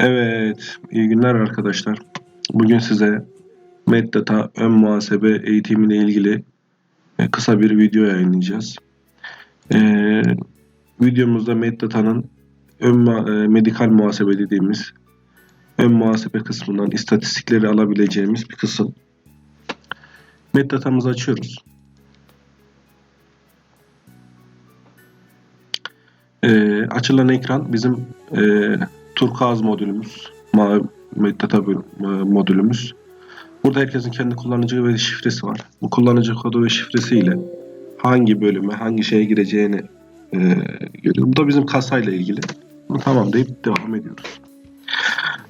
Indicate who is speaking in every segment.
Speaker 1: Evet, iyi günler arkadaşlar. Bugün size Meddata ön muhasebe eğitimiyle ilgili e, kısa bir video yayınlayacağız. Ee, videomuzda Meddata'nın ön e, medikal muhasebe dediğimiz ön muhasebe kısmından istatistikleri alabileceğimiz bir kısım. Meddata'mızı açıyoruz. Ee, açılan ekran bizim e, turkuaz modülümüz, mavi e, modülümüz. Burada herkesin kendi kullanıcı ve şifresi var. Bu kullanıcı kodu ve şifresiyle hangi bölüme, hangi şeye gireceğini e, görüyor. Bu da bizim kasayla ilgili. Tamam deyip devam ediyoruz.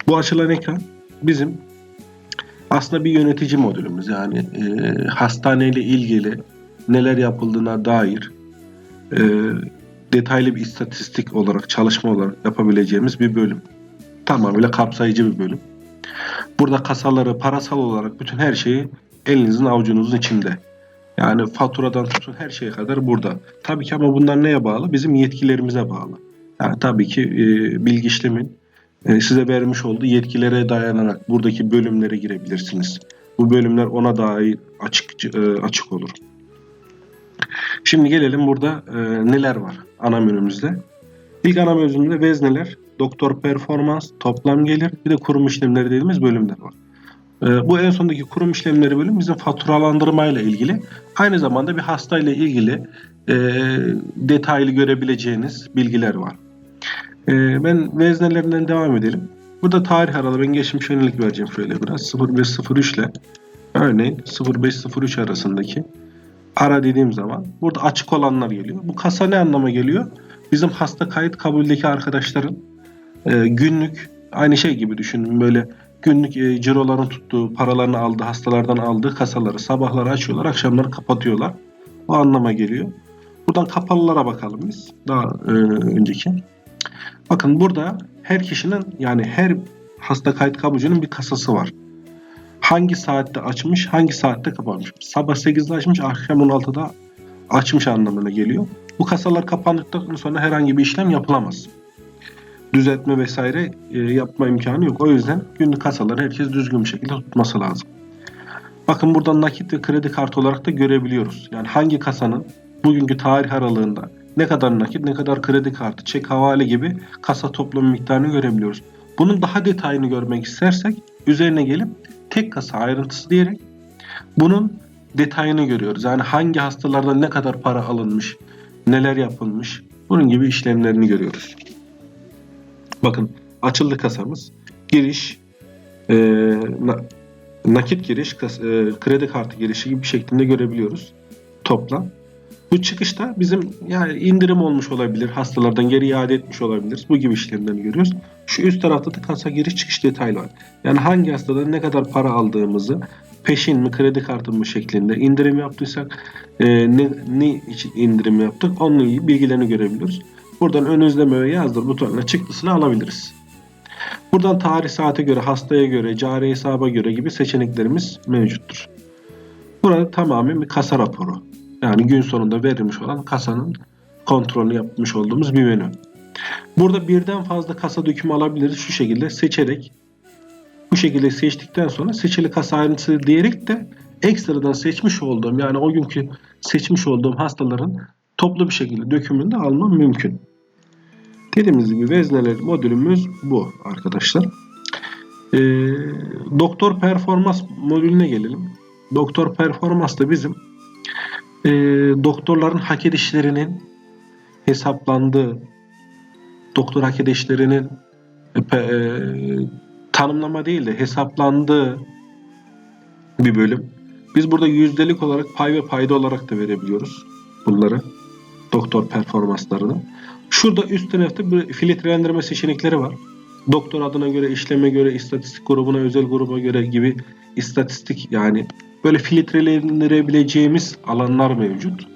Speaker 1: Bu açılan ekran bizim aslında bir yönetici modülümüz. Yani e, hastaneyle ilgili neler yapıldığına dair e, detaylı bir istatistik olarak, çalışma olarak yapabileceğimiz bir bölüm. Tamamıyla kapsayıcı bir bölüm. Burada kasaları, parasal olarak bütün her şeyi elinizin avucunuzun içinde. Yani faturadan tutun her şeye kadar burada. Tabii ki ama bunlar neye bağlı? Bizim yetkilerimize bağlı. Yani tabii ki e, bilgi işlemin e, size vermiş olduğu yetkilere dayanarak buradaki bölümlere girebilirsiniz. Bu bölümler ona dair açık e, açık olur. Şimdi gelelim burada e, neler var ana menümüzde. İlk ana menümüzde vezneler, doktor performans, toplam gelir, bir de kurum işlemleri dediğimiz bölümler var. E, bu en sondaki kurum işlemleri bölüm bizim faturalandırmayla ilgili. Aynı zamanda bir hastayla ilgili e, detaylı görebileceğiniz bilgiler var. E, ben veznelerinden devam edelim. Burada tarih aralığı ben geçmiş yönelik vereceğim şöyle biraz. 0503 ile örneğin 0503 arasındaki ara dediğim zaman burada açık olanlar geliyor. Bu kasa ne anlama geliyor? Bizim hasta kayıt kabuldeki arkadaşların e, günlük aynı şey gibi düşünün böyle günlük e, ciroların tuttuğu, paralarını aldığı, hastalardan aldığı kasaları sabahları açıyorlar, akşamları kapatıyorlar. Bu anlama geliyor. Buradan kapalılara bakalım biz. Daha e, önceki. Bakın burada her kişinin yani her hasta kayıt kabucunun bir kasası var hangi saatte açmış, hangi saatte kapanmış. Sabah 8'de açmış, akşam 16'da açmış anlamına geliyor. Bu kasalar kapandıktan sonra herhangi bir işlem yapılamaz. Düzeltme vesaire e, yapma imkanı yok. O yüzden günlük kasaları herkes düzgün bir şekilde tutması lazım. Bakın buradan nakit ve kredi kartı olarak da görebiliyoruz. Yani hangi kasanın bugünkü tarih aralığında ne kadar nakit, ne kadar kredi kartı, çek havale gibi kasa toplam miktarını görebiliyoruz. Bunun daha detayını görmek istersek üzerine gelip tek kasa ayrıntısı diyerek bunun detayını görüyoruz. Yani hangi hastalardan ne kadar para alınmış, neler yapılmış, bunun gibi işlemlerini görüyoruz. Bakın açıldı kasamız. Giriş, e, na- nakit giriş, kas- e, kredi kartı girişi gibi bir şeklinde görebiliyoruz toplam. Bu çıkışta bizim yani indirim olmuş olabilir, hastalardan geri iade etmiş olabilir. Bu gibi işlemlerini görüyoruz. Şu üst tarafta da kasa giriş çıkış detaylı var. Yani hangi hastadan ne kadar para aldığımızı peşin mi kredi kartı mı şeklinde indirim yaptıysak e, ne, ne için indirim yaptık ilgili bilgilerini görebiliyoruz. Buradan ön izleme ve yazdır butonuna çıktısını alabiliriz. Buradan tarih saate göre, hastaya göre, cari hesaba göre gibi seçeneklerimiz mevcuttur. Burada tamamen bir kasa raporu. Yani gün sonunda verilmiş olan kasanın kontrolünü yapmış olduğumuz bir menü. Burada birden fazla kasa dökümü alabiliriz şu şekilde seçerek. Bu şekilde seçtikten sonra seçili kasa ayrıntısı diyerek de ekstradan seçmiş olduğum yani o günkü seçmiş olduğum hastaların toplu bir şekilde dökümünü de almam mümkün. Dediğimiz gibi vezneler modülümüz bu arkadaşlar. Ee, doktor performans modülüne gelelim. Doktor performans da bizim e, doktorların hak edişlerinin hesaplandığı, doktor hak edişlerinin e, e, tanımlama değil de hesaplandığı bir bölüm. Biz burada yüzdelik olarak pay ve payda olarak da verebiliyoruz bunları. Doktor performanslarını. Şurada üst tarafta bir filtrelendirme seçenekleri var. Doktor adına göre, işleme göre, istatistik grubuna, özel gruba göre gibi istatistik yani böyle filtrelendirebileceğimiz alanlar mevcut.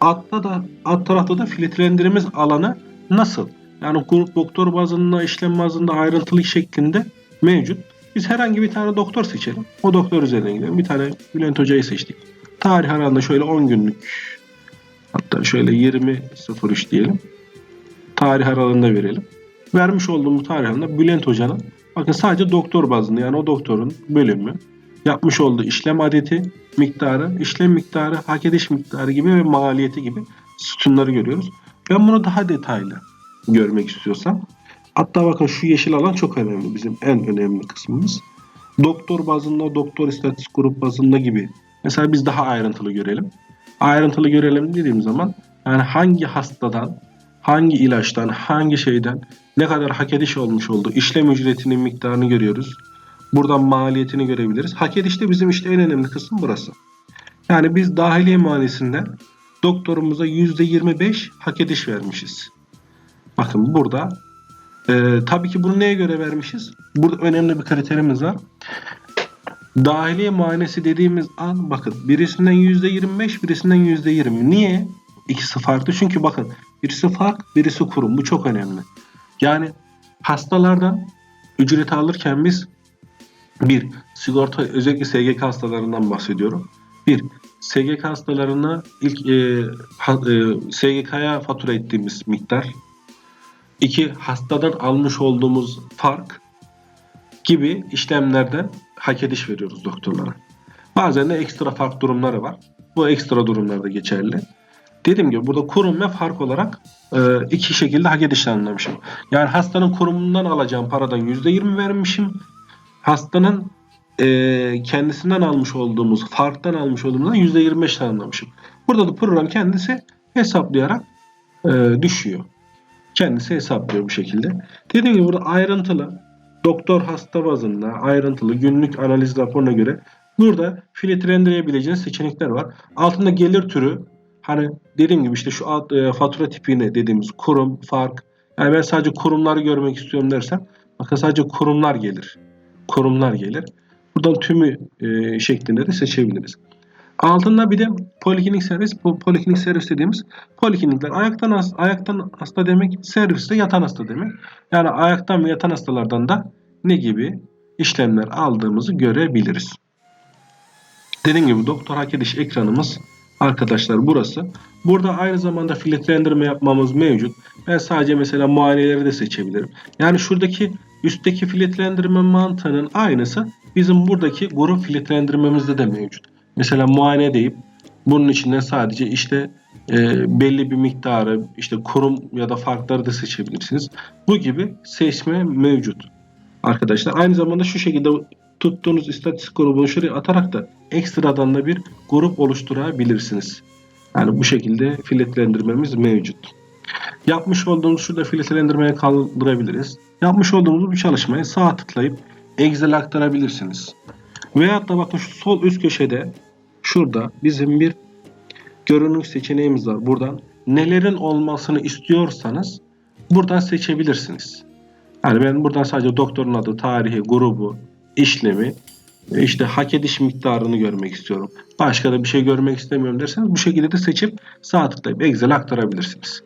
Speaker 1: Altta da alt tarafta da filtrelendirmemiz alanı nasıl? Yani grup doktor bazında, işlem bazında ayrıntılı şeklinde mevcut. Biz herhangi bir tane doktor seçelim. O doktor üzerine gidelim. Bir tane Bülent Hoca'yı seçtik. Tarih aralığında şöyle 10 günlük hatta şöyle 20.03 diyelim. Tarih aralığında verelim. vermiş olduğum tarihinde Bülent Hoca'nın bakın sadece doktor bazında yani o doktorun bölümü yapmış olduğu işlem adeti miktarı, işlem miktarı, hak ediş miktarı gibi ve maliyeti gibi sütunları görüyoruz. Ben bunu daha detaylı görmek istiyorsam hatta bakın şu yeşil alan çok önemli bizim en önemli kısmımız. Doktor bazında, doktor istatistik grup bazında gibi. Mesela biz daha ayrıntılı görelim. Ayrıntılı görelim dediğim zaman yani hangi hastadan, hangi ilaçtan, hangi şeyden ne kadar hak ediş olmuş oldu, işlem ücretinin miktarını görüyoruz. Buradan maliyetini görebiliriz. Hak edişte bizim işte en önemli kısım burası. Yani biz dahiliye muayenesinden doktorumuza %25 hak ediş vermişiz. Bakın burada e, tabii ki bunu neye göre vermişiz? Burada önemli bir kriterimiz var. Dahiliye muayenesi dediğimiz an bakın birisinden %25 birisinden %20. Niye? İkisi farklı. Çünkü bakın birisi fark birisi kurum. Bu çok önemli. Yani hastalardan ücreti alırken biz bir sigorta özellikle SGK hastalarından bahsediyorum. Bir SGK hastalarına ilk e, ha, e, SGK'ya fatura ettiğimiz miktar. İki hastadan almış olduğumuz fark gibi işlemlerden hak ediş veriyoruz doktorlara. Bazen de ekstra fark durumları var. Bu ekstra durumlarda geçerli. Dediğim gibi burada kurum ve fark olarak e, iki şekilde hak ediş anlamışım. Yani hastanın kurumundan alacağım paradan %20 vermişim. Hastanın e, kendisinden almış olduğumuz, farktan almış olduğumuzdan %25 tanımlamışım. Burada da program kendisi hesaplayarak e, düşüyor. Kendisi hesaplıyor bu şekilde. Dediğim gibi burada ayrıntılı doktor hasta bazında ayrıntılı günlük analiz raporuna göre burada filtreleyebileceğiniz seçenekler var. Altında gelir türü hani dediğim gibi işte şu alt, e, fatura tipine dediğimiz kurum, fark. Yani ben sadece kurumları görmek istiyorum dersem bakın sadece kurumlar gelir. Kurumlar gelir. Buradan tümü e, şeklinde de seçebiliriz. Altında bir de poliklinik servis, bu poliklinik servis dediğimiz poliklinikler ayaktan hasta, ayaktan hasta demek, servis de yatan hasta demek. Yani ayaktan ve yatan hastalardan da ne gibi işlemler aldığımızı görebiliriz. Dediğim gibi doktor hak ediş ekranımız arkadaşlar burası. Burada aynı zamanda filtrelendirme yapmamız mevcut. Ben sadece mesela muayeneleri de seçebilirim. Yani şuradaki üstteki filtrelendirme mantığının aynısı bizim buradaki grup filtrelendirmemizde de mevcut. Mesela muayene deyip bunun içinden sadece işte e, belli bir miktarı işte kurum ya da farkları da seçebilirsiniz. Bu gibi seçme mevcut arkadaşlar. Aynı zamanda şu şekilde tuttuğunuz istatistik grubunu şuraya atarak da ekstradan da bir grup oluşturabilirsiniz. Yani bu şekilde filtrelendirmemiz mevcut. Yapmış olduğumuz şurada filtrelendirmeye kaldırabiliriz. Yapmış olduğumuz bu çalışmayı sağ tıklayıp Excel'e aktarabilirsiniz. Veyahut da bakın şu sol üst köşede şurada bizim bir görünüm seçeneğimiz var. Buradan nelerin olmasını istiyorsanız buradan seçebilirsiniz. Yani ben buradan sadece doktorun adı, tarihi, grubu, işlemi, işte hak ediş miktarını görmek istiyorum. Başka da bir şey görmek istemiyorum derseniz bu şekilde de seçip sağ tıklayıp Excel'e aktarabilirsiniz.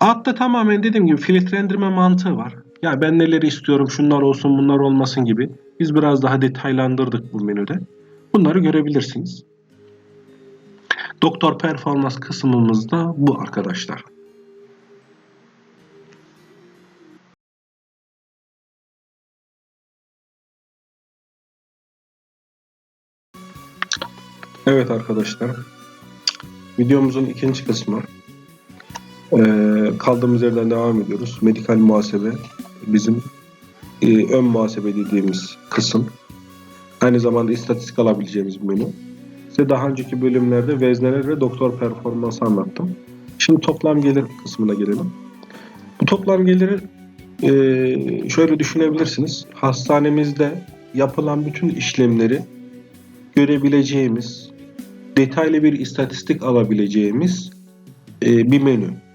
Speaker 1: Altta tamamen dediğim gibi filtrelendirme mantığı var. Ya ben neleri istiyorum, şunlar olsun, bunlar olmasın gibi. Biz biraz daha detaylandırdık bu menüde. Bunları görebilirsiniz. Doktor performans kısmımız da bu arkadaşlar. Evet arkadaşlar. Videomuzun ikinci kısmı. Ee, kaldığımız yerden devam ediyoruz. Medikal muhasebe bizim e, ön muhasebe dediğimiz kısım. Aynı zamanda istatistik alabileceğimiz bir menü. Size daha önceki bölümlerde vezneler ve doktor performansı anlattım. Şimdi toplam gelir kısmına gelelim. Bu toplam geliri e, şöyle düşünebilirsiniz. Hastanemizde yapılan bütün işlemleri görebileceğimiz, detaylı bir istatistik alabileceğimiz e, bir menü.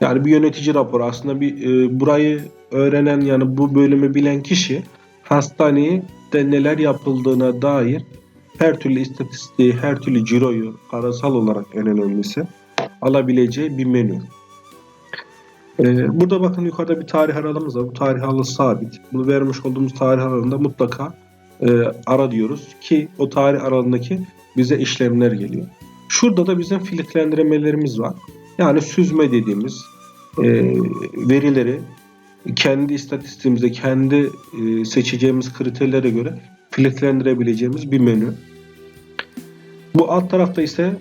Speaker 1: Yani bir yönetici raporu aslında bir e, burayı öğrenen yani bu bölümü bilen kişi hastaneye de neler yapıldığına dair her türlü istatistiği, her türlü ciroyu parasal olarak en önemlisi alabileceği bir menü. Ee, burada bakın yukarıda bir tarih aralığımız var. Bu tarih aralığı sabit. Bunu vermiş olduğumuz tarih aralığında mutlaka e, ara diyoruz ki o tarih aralığındaki bize işlemler geliyor. Şurada da bizim filtrelendirmelerimiz var. Yani süzme dediğimiz e, verileri kendi istatistiğimize, kendi e, seçeceğimiz kriterlere göre filtrelendirebileceğimiz bir menü. Bu alt tarafta ise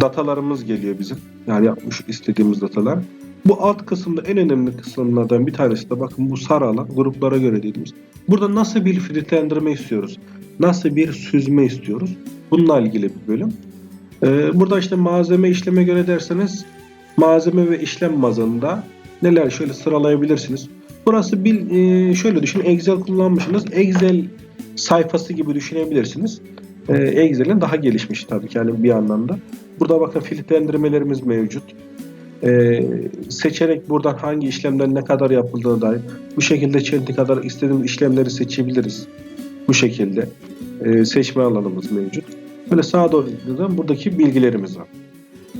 Speaker 1: datalarımız geliyor bizim. Yani yapmış istediğimiz datalar. Bu alt kısımda en önemli kısımlardan bir tanesi de bakın bu sarı alan gruplara göre dediğimiz. Burada nasıl bir filtrelendirme istiyoruz? Nasıl bir süzme istiyoruz? Bununla ilgili bir bölüm. Ee, burada işte malzeme işleme göre derseniz malzeme ve işlem bazında neler şöyle sıralayabilirsiniz. Burası bir e, şöyle düşün Excel kullanmışsınız. Excel sayfası gibi düşünebilirsiniz. Ee, Excel'in daha gelişmiş tabii ki yani bir anlamda. Burada bakın filtrelendirmelerimiz mevcut. Ee, seçerek buradan hangi işlemden ne kadar yapıldığına dair bu şekilde çenti kadar istediğimiz işlemleri seçebiliriz. Bu şekilde seçme alanımız mevcut. Böyle sağa doğru gittiğimizde buradaki bilgilerimiz var.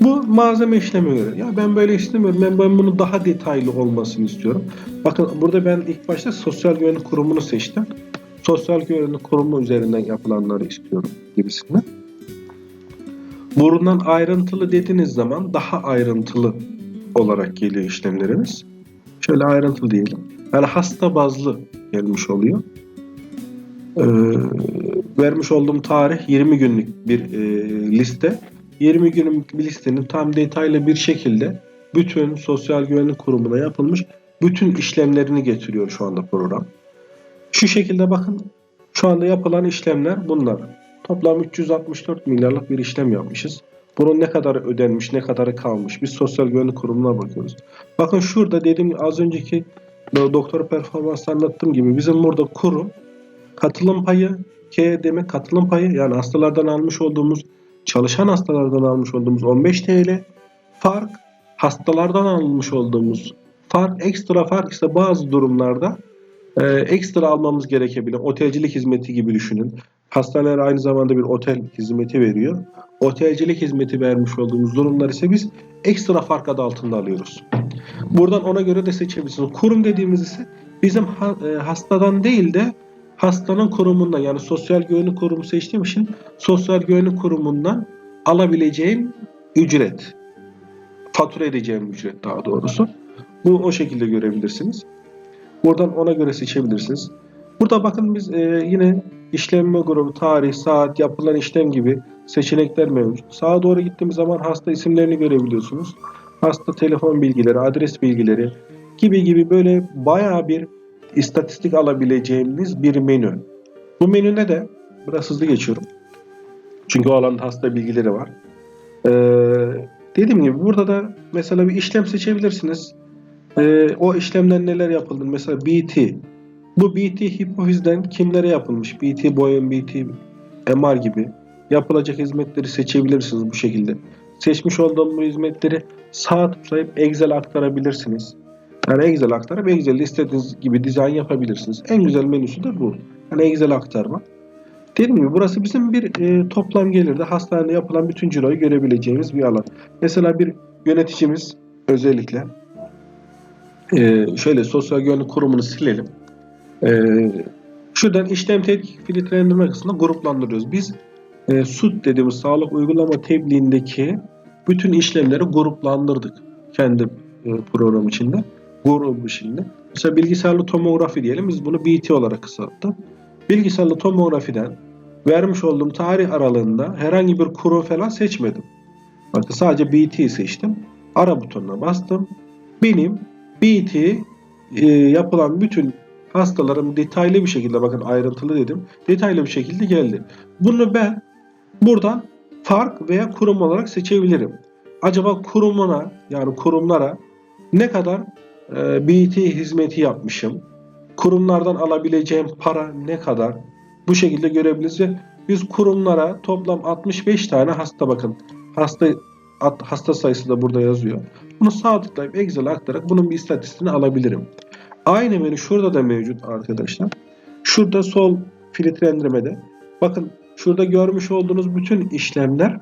Speaker 1: Bu malzeme işleme göre. Ya ben böyle istemiyorum. Ben, ben bunu daha detaylı olmasını istiyorum. Bakın burada ben ilk başta sosyal güvenlik kurumunu seçtim. Sosyal güvenlik kurumu üzerinden yapılanları istiyorum gibisinden. Buradan ayrıntılı dediğiniz zaman daha ayrıntılı olarak geliyor işlemlerimiz. Şöyle ayrıntılı diyelim. Yani hasta bazlı gelmiş oluyor. Ee, vermiş olduğum tarih 20 günlük bir e, liste. 20 günlük bir listenin tam detaylı bir şekilde bütün sosyal güvenlik kurumuna yapılmış bütün işlemlerini getiriyor şu anda program. Şu şekilde bakın şu anda yapılan işlemler bunlar. Toplam 364 milyarlık bir işlem yapmışız. Bunun ne kadar ödenmiş, ne kadarı kalmış. Biz sosyal güvenlik kurumuna bakıyoruz. Bakın şurada dediğim az önceki doktor performans anlattığım gibi bizim burada kurum katılım payı K demek katılım payı yani hastalardan almış olduğumuz çalışan hastalardan almış olduğumuz 15 TL fark hastalardan almış olduğumuz fark ekstra fark ise bazı durumlarda e, ekstra almamız gerekebilir. Otelcilik hizmeti gibi düşünün. Hastaneler aynı zamanda bir otel hizmeti veriyor. Otelcilik hizmeti vermiş olduğumuz durumlar ise biz ekstra fark adı altında alıyoruz. Buradan ona göre de seçebilirsiniz. Kurum dediğimiz ise bizim e, hastadan değil de hastanın kurumundan yani sosyal güvenlik kurumu seçtiğim için sosyal güvenlik kurumundan alabileceğim ücret. Fatura edeceğim ücret daha doğrusu. Bu o şekilde görebilirsiniz. Buradan ona göre seçebilirsiniz. Burada bakın biz e, yine işlenme grubu, tarih, saat, yapılan işlem gibi seçenekler mevcut. Sağa doğru gittiğimiz zaman hasta isimlerini görebiliyorsunuz. Hasta telefon bilgileri, adres bilgileri gibi gibi böyle bayağı bir istatistik alabileceğimiz bir menü. Bu menüne de biraz hızlı geçiyorum. Çünkü o alanda hasta bilgileri var. Ee, dediğim gibi burada da mesela bir işlem seçebilirsiniz. Ee, o işlemden neler yapıldı? Mesela BT. Bu BT hipofizden kimlere yapılmış? BT boyun, BT MR gibi yapılacak hizmetleri seçebilirsiniz bu şekilde. Seçmiş olduğum bu hizmetleri sağ tıklayıp Excel aktarabilirsiniz. Yani Excel aktarıp Excel'de istediğiniz gibi dizayn yapabilirsiniz. En güzel menüsü de bu. Yani Excel aktarma. Dediğim gibi burası bizim bir e, toplam gelirde hastanede yapılan bütün ciroyu görebileceğimiz bir alan. Mesela bir yöneticimiz özellikle e, şöyle sosyal güvenlik kurumunu silelim. E, şuradan işlem tetkik filtrelendirme kısmında gruplandırıyoruz. Biz e, SUT dediğimiz sağlık uygulama tebliğindeki bütün işlemleri gruplandırdık kendi e, program içinde grubu içinde. Mesela bilgisayarlı tomografi diyelim. Biz bunu BT olarak kısalttık. Bilgisayarlı tomografiden vermiş olduğum tarih aralığında herhangi bir kurum falan seçmedim. Bakın sadece BT seçtim. Ara butonuna bastım. Benim BT e, yapılan bütün hastalarım detaylı bir şekilde bakın ayrıntılı dedim. Detaylı bir şekilde geldi. Bunu ben buradan fark veya kurum olarak seçebilirim. Acaba kurumuna yani kurumlara ne kadar e, BT hizmeti yapmışım? Kurumlardan alabileceğim para ne kadar? Bu şekilde görebiliriz ve biz kurumlara toplam 65 tane hasta bakın. Hasta hasta sayısı da burada yazıyor. Bunu sağ tıklayıp Excel'e aktararak bunun bir istatistiğini alabilirim. Aynı menü şurada da mevcut arkadaşlar. Şurada sol filtrelendirmede bakın şurada görmüş olduğunuz bütün işlemler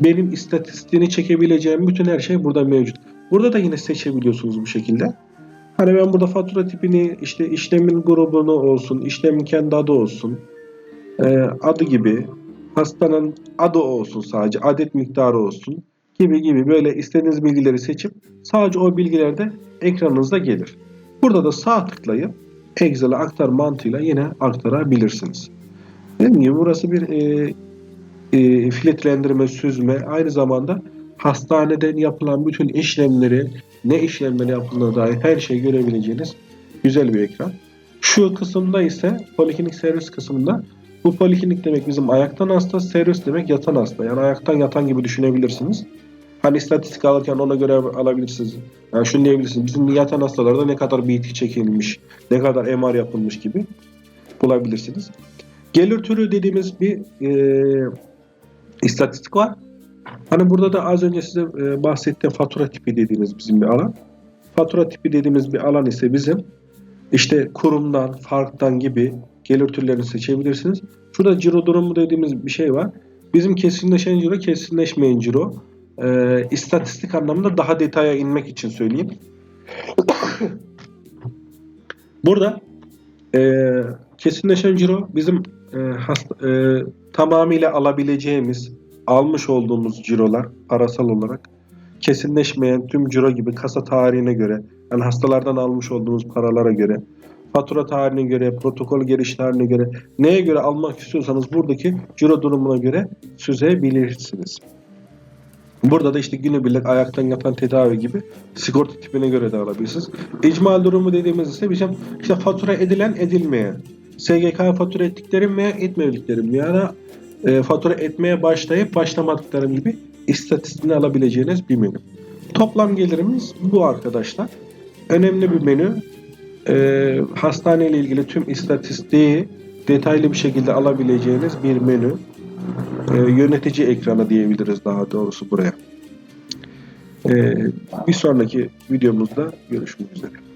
Speaker 1: benim istatistiğini çekebileceğim bütün her şey burada mevcut. Burada da yine seçebiliyorsunuz bu şekilde. Hani ben burada fatura tipini işte işlemin grubunu olsun, işlemin kendi adı olsun, adı gibi, hastanın adı olsun sadece, adet miktarı olsun gibi gibi böyle istediğiniz bilgileri seçip sadece o bilgiler de ekranınızda gelir. Burada da sağ tıklayıp Excel'e aktar mantığıyla yine aktarabilirsiniz. Dediğim gibi burası bir e, e, filtrelendirme, süzme, aynı zamanda hastaneden yapılan bütün işlemleri, ne işlemleri yapıldığına dair her şeyi görebileceğiniz güzel bir ekran. Şu kısımda ise poliklinik servis kısmında bu poliklinik demek bizim ayaktan hasta, servis demek yatan hasta. Yani ayaktan yatan gibi düşünebilirsiniz. Hani istatistik alırken ona göre alabilirsiniz. Yani şunu diyebilirsiniz. Bizim yatan hastalarda ne kadar BT çekilmiş, ne kadar MR yapılmış gibi bulabilirsiniz. Gelir türü dediğimiz bir e, istatistik var. Hani burada da az önce size e, bahsettiğim fatura tipi dediğimiz bizim bir alan. Fatura tipi dediğimiz bir alan ise bizim işte kurumdan, farktan gibi gelir türlerini seçebilirsiniz. Şurada ciro durumu dediğimiz bir şey var. Bizim kesinleşen ciro, kesinleşmeyen ciro. E, istatistik anlamında daha detaya inmek için söyleyeyim. Burada e, kesinleşen ciro bizim e, hasta, e, tamamıyla alabileceğimiz, almış olduğumuz cirolar parasal olarak kesinleşmeyen tüm ciro gibi kasa tarihine göre, yani hastalardan almış olduğumuz paralara göre, fatura tarihine göre, protokol tarihine göre, neye göre almak istiyorsanız buradaki ciro durumuna göre süzebilirsiniz. Burada da işte günübirlik ayaktan yatan tedavi gibi sigorta tipine göre de alabilirsiniz. İcmal durumu dediğimiz ise bizim işte fatura edilen edilmeyen. SGK fatura ettiklerim veya etmediklerim yani e, fatura etmeye başlayıp başlamadıklarım gibi istatistiğini alabileceğiniz bir menü. Toplam gelirimiz bu arkadaşlar. Önemli bir menü. E, hastane ile ilgili tüm istatistiği detaylı bir şekilde alabileceğiniz bir menü. E, yönetici ekranı diyebiliriz daha doğrusu buraya. E, bir sonraki videomuzda görüşmek üzere.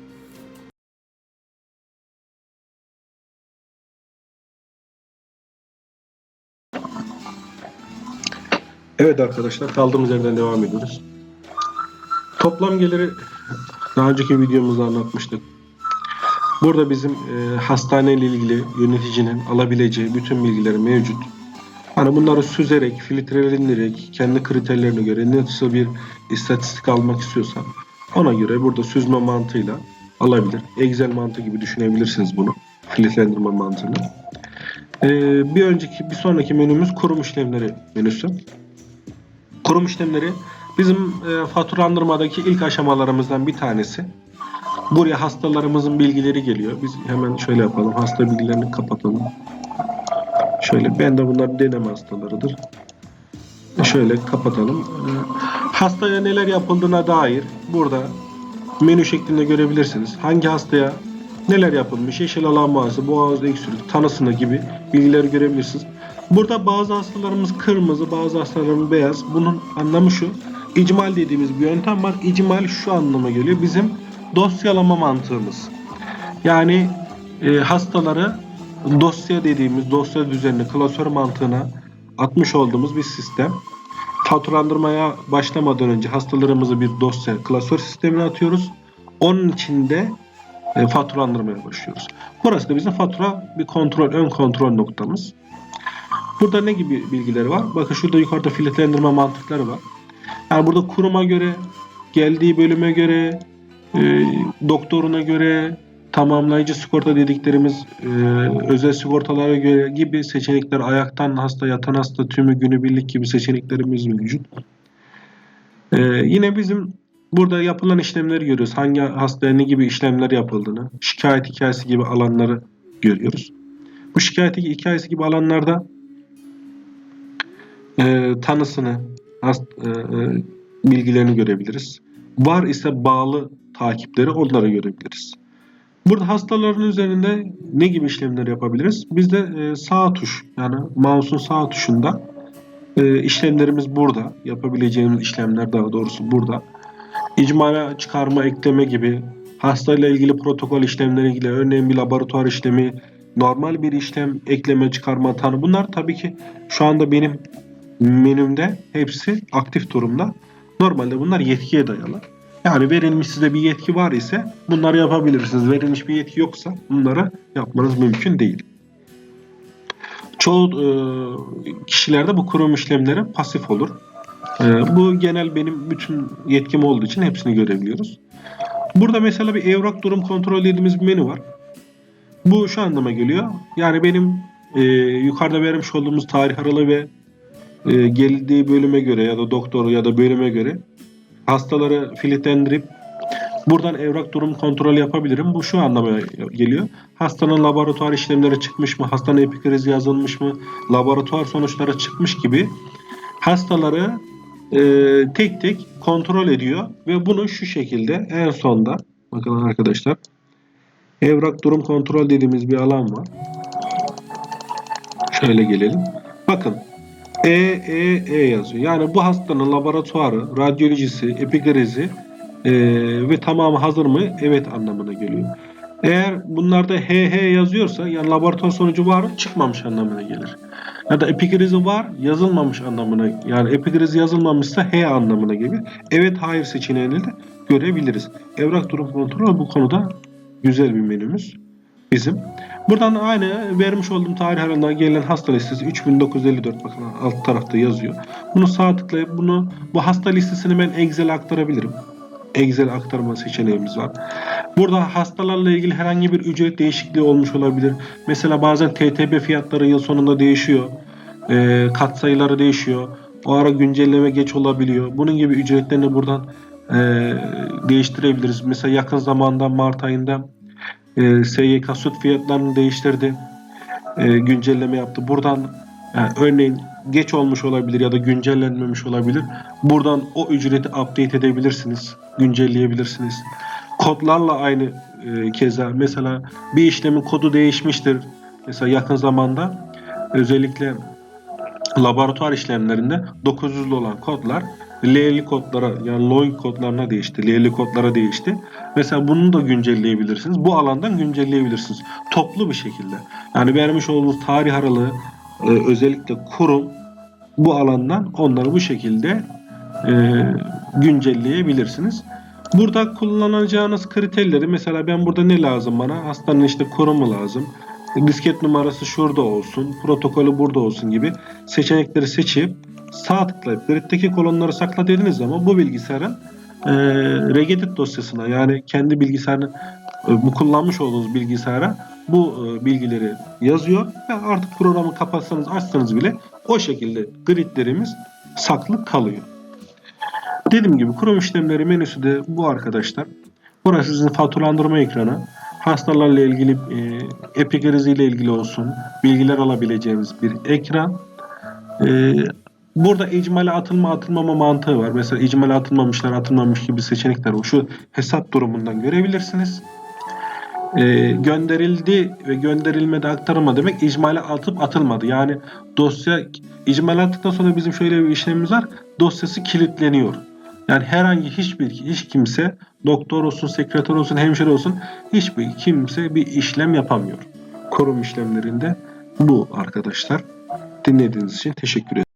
Speaker 1: Evet arkadaşlar kaldığımız yerden devam ediyoruz. Toplam geliri daha önceki videomuzda anlatmıştık. Burada bizim e, hastane ile ilgili yöneticinin alabileceği bütün bilgileri mevcut. Hani bunları süzerek, filtrelendirerek, kendi kriterlerine göre nasıl bir istatistik almak istiyorsan ona göre burada süzme mantığıyla alabilir. Excel mantığı gibi düşünebilirsiniz bunu. Filtrelendirme mantığını. Ee, bir önceki, bir sonraki menümüz kurum işlemleri menüsü. Kurum işlemleri bizim e, faturanlandırmadaki ilk aşamalarımızdan bir tanesi. Buraya hastalarımızın bilgileri geliyor. Biz hemen şöyle yapalım. Hasta bilgilerini kapatalım. Şöyle ben de bunlar deneme hastalarıdır. Şöyle kapatalım. Ee, Hastaya neler yapıldığına dair burada menü şeklinde görebilirsiniz. Hangi hastaya neler yapılmış, yeşil alan bağısı, boğaz öksürük, tanısını gibi bilgileri görebilirsiniz. Burada bazı hastalarımız kırmızı, bazı hastalarımız beyaz. Bunun anlamı şu. İcmal dediğimiz bir yöntem var. İcmal şu anlama geliyor. Bizim dosyalama mantığımız. Yani e, hastaları dosya dediğimiz dosya düzenini klasör mantığına atmış olduğumuz bir sistem. Faturanlandırmaya başlamadan önce hastalarımızı bir dosya klasör sistemine atıyoruz. Onun içinde e, faturalandırmaya başlıyoruz. Burası da bizim fatura bir kontrol, ön kontrol noktamız. Burada ne gibi bilgileri var? Bakın şurada yukarıda filtrelendirme mantıkları var. Yani burada kuruma göre, geldiği bölüme göre, e, doktoruna göre, tamamlayıcı sigorta dediklerimiz e, özel sigortalara göre gibi seçenekler ayaktan hasta, yatan hasta, tümü günübirlik gibi seçeneklerimiz mevcut. E, yine bizim burada yapılan işlemleri görüyoruz. Hangi hastaya ne gibi işlemler yapıldığını, şikayet hikayesi gibi alanları görüyoruz. Bu şikayet hikayesi gibi alanlarda e, tanısını, hast, e, e, bilgilerini görebiliriz. Var ise bağlı takipleri onları görebiliriz. Burada hastaların üzerinde ne gibi işlemler yapabiliriz? Bizde e, sağ tuş yani mouse'un sağ tuşunda e, işlemlerimiz burada. Yapabileceğimiz işlemler daha doğrusu burada. İcmala çıkarma, ekleme gibi hastayla ilgili protokol işlemleri ilgili örneğin bir laboratuvar işlemi, normal bir işlem, ekleme, çıkarma, tanı bunlar tabii ki şu anda benim menümde hepsi aktif durumda. Normalde bunlar yetkiye dayalı. Yani verilmiş size bir yetki var ise bunları yapabilirsiniz. Verilmiş bir yetki yoksa bunları yapmanız mümkün değil. Çoğu e, kişilerde bu kurum işlemleri pasif olur. E, bu genel benim bütün yetkim olduğu için hepsini görebiliyoruz. Burada mesela bir evrak durum kontrol dediğimiz bir menü var. Bu şu anlama geliyor. Yani benim e, yukarıda vermiş olduğumuz tarih aralığı ve e, geldiği bölüme göre ya da doktor ya da bölüme göre hastaları filtrelendirip buradan evrak durum kontrolü yapabilirim. Bu şu anlamaya geliyor. Hastanın laboratuvar işlemleri çıkmış mı? Hastanın epikrizi yazılmış mı? Laboratuvar sonuçları çıkmış gibi hastaları e, tek tek kontrol ediyor ve bunu şu şekilde en sonda bakın arkadaşlar evrak durum kontrol dediğimiz bir alan var. Şöyle gelelim. Bakın E, E, E yazıyor. Yani bu hastanın laboratuvarı, radyolojisi, epikrizi e, ve tamamı hazır mı? Evet anlamına geliyor. Eğer bunlarda H, H yazıyorsa yani laboratuvar sonucu var çıkmamış anlamına gelir. Ya da epikrizi var yazılmamış anlamına yani epikrizi yazılmamışsa H anlamına gelir. Evet hayır seçeneğini de görebiliriz. Evrak durum kontrolü bu konuda güzel bir menümüz bizim. Buradan aynı vermiş olduğum tarih aralığına gelen hasta listesi 3954 bakın alt tarafta yazıyor. Bunu sağ tıklayıp bunu bu hasta listesini ben Excel'e aktarabilirim. Excel aktarma seçeneğimiz var. Burada hastalarla ilgili herhangi bir ücret değişikliği olmuş olabilir. Mesela bazen TTB fiyatları yıl sonunda değişiyor. E, kat sayıları değişiyor. O ara güncelleme geç olabiliyor. Bunun gibi ücretlerini buradan e, değiştirebiliriz. Mesela yakın zamanda Mart ayında e, SYK süt fiyatlarını değiştirdi. E, güncelleme yaptı. Buradan yani örneğin geç olmuş olabilir ya da güncellenmemiş olabilir. Buradan o ücreti update edebilirsiniz. Güncelleyebilirsiniz. Kodlarla aynı e, keza mesela bir işlemin kodu değişmiştir. Mesela yakın zamanda özellikle laboratuvar işlemlerinde 900'lü olan kodlar L'li kodlara yani log kodlarına değişti. L'li kodlara değişti. Mesela bunu da güncelleyebilirsiniz. Bu alandan güncelleyebilirsiniz. Toplu bir şekilde. Yani vermiş olduğunuz tarih aralığı e, özellikle kurum bu alandan onları bu şekilde e, güncelleyebilirsiniz. Burada kullanacağınız kriterleri mesela ben burada ne lazım bana? Hastanın işte kurumu lazım. Disket numarası şurada olsun, protokolü burada olsun gibi seçenekleri seçip sağ tıklayıp griddeki kolonları sakla dediğiniz zaman bu bilgisayarın e, regedit dosyasına yani kendi bilgisayarın e, kullanmış olduğunuz bilgisayara bu e, bilgileri yazıyor ve artık programı kapatsanız açsanız bile o şekilde gridlerimiz saklı kalıyor. Dediğim gibi kurum işlemleri menüsü de bu arkadaşlar. Burası sizin faturalandırma ekranı. Hastalarla ilgili e, ile ilgili olsun bilgiler alabileceğimiz bir ekran. E, burada icmale atılma atılmama mantığı var. Mesela icmale atılmamışlar atılmamış gibi seçenekler var. Şu hesap durumundan görebilirsiniz. E, gönderildi ve gönderilmedi aktarılma demek icmale atıp atılmadı. Yani dosya icmale attıktan sonra bizim şöyle bir işlemimiz var. Dosyası kilitleniyor. Yani herhangi hiçbir hiç kimse doktor olsun, sekreter olsun, hemşire olsun hiçbir kimse bir işlem yapamıyor. Kurum işlemlerinde bu arkadaşlar. Dinlediğiniz için teşekkür ederim.